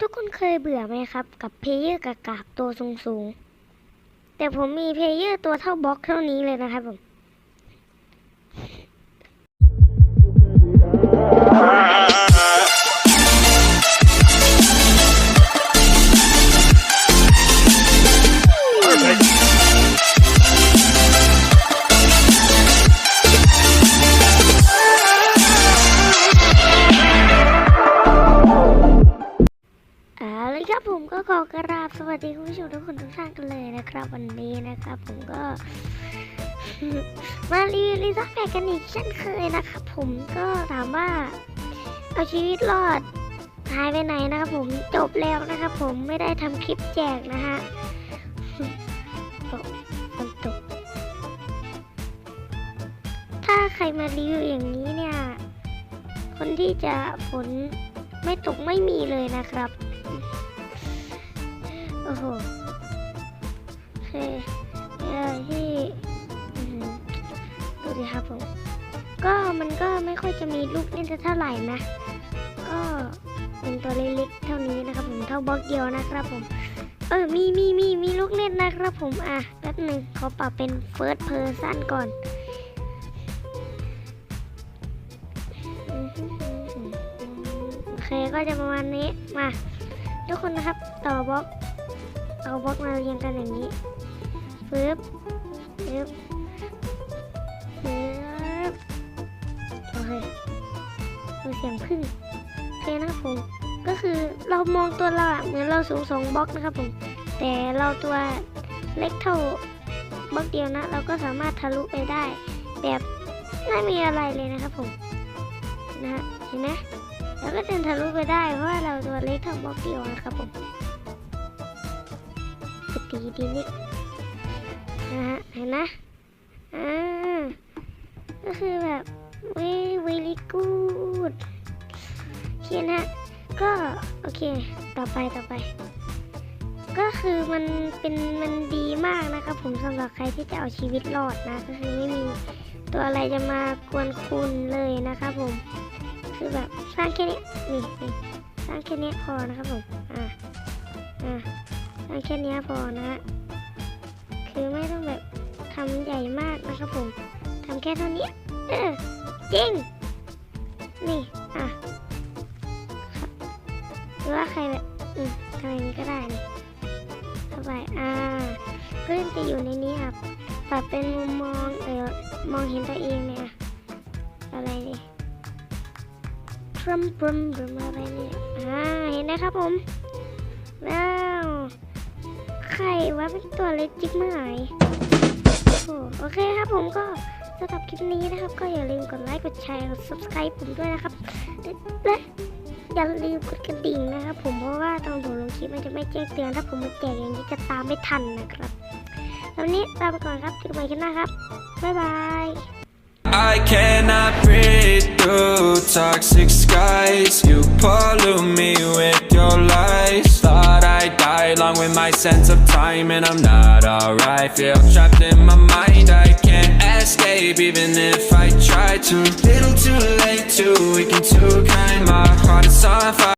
ทุกคนเคยเบื่อไหมครับ กับเพลเยอร์กากากตัวสูงสูงแต่ผมมีเพลเยอร์ตัวเท่าบล็อกเท่านี้เลยนะครับผม ครับผมก็ขอกราบสวัสดีคุณผู้ชมทุกคนทุกท่านกันเลยนะครับ วันนี้นะครับ ผมก็มารีวิวลิซ่าแฟกันอีกเช่นเคยนะครับผมก็ถามว่าเอาชีวิตรอดหายไปไหนนะครับผมจบแล้วนะครับผมไม่ได้ทำคลิปแจกนะฮะตกฝนตก ถ้าใครมารีวิวอย่างนี้เนี่ย คนที่จะฝนไม่ตกไม่มีเลยนะครับ อ้โหโอเคเอ่อที่ดูดิครับผม ก็มันก็ไม่ค่อยจะมีลูกเล่นเท่าไหร่นะ ก็เป็นตัวเล็กๆเท่านี้นะครับผมเท่าบล็อกเดียวนะครับผม เออ มีมีมีมีลูกเล่นนะครับผม อะ แป๊บหนึ่งขอปรับเป็น first person ก่อนโอเคก็จะประมาณนี้มา ทุกคนนะครับ ต่อบล็อก เอาบล็อกมาเรียงกันอย่างนี้ปึ๊บปึ๊บปึ๊บโอเคดูเสียงพึ่งโอเคนะครับผม ก็คือเรามองตัวเราอะเหมือนเราสูงสองบล็อกนะครับผม แต่เราตัวเล็กเท่าบล็อกเดียวนะ เราก็สามารถทะลุไปได้ แบบไม่มีอะไรเลยนะครับผม นะฮะเห็นไหมเราก็เดินทะลุไปได้เพราะว่าเราตัวเล็กเท่าบล็อกเดียวนะครับผม สีดีนิดนะฮะเห็นนะอ่าก็คือแบบเว้ยเวลิกูดเขียนฮะก็โอเคต่อไปต่อไป ก็คือมันเป็นมันดีมากนะครับผมสำหรับใครที่จะเอาชีวิตรอดนะ ก็คือไม่มีตัวอะไรจะมากวนคุณเลยนะครับผม คือแบบสร้างแค่นี้นี่นี่สร้างแค่นี้พอนะครับผมอ่าอ่า ทำแค่นี้พอนะฮะคือไม่ต้องแบบทำใหญ่มากนะครับผมทำแค่เท่านี้ เออจริง นี่อะหรือว่าใครแบบอืมทำอย่างนี้ก็ได้นี่เข้าไปอ่าก็จะอยู่ในนี้ครับปรับเป็นมุมมองเออมองเห็นตัวเองเนี่ยอะไรนี่ทรัมปรัมหรือะไรเนี่ยอ่าเห็นไหมครับผมว้ ว่าเป็นตัวเล็กจิ๊บหายโอ้โหโอเคครับผมก็สำหรับคลิปนี้นะครับ ก็อย่าลืมกดไลค์กดแชร์กด subscribe ผมด้วยนะครับและอย่าลืมกดกระดิ่งนะครับ ผมเพราะว่าตอนผมลงคลิปมันจะไม่แจ้งเตือนถ้าผมมาแจกอย่างนี้จะตามไม่ทันนะครับแล้ววันนี้ลาไปก่อนครับเจอกันใหม่คลิปหน้าครับบ๊ายบาย I cannot breathe through toxic skies. You pollute me with your lies. My sense of time, and I'm not alright. Feel trapped in my mind, I can't escape, even if I try to. Little too late, too weak and too kind. My heart is on fire.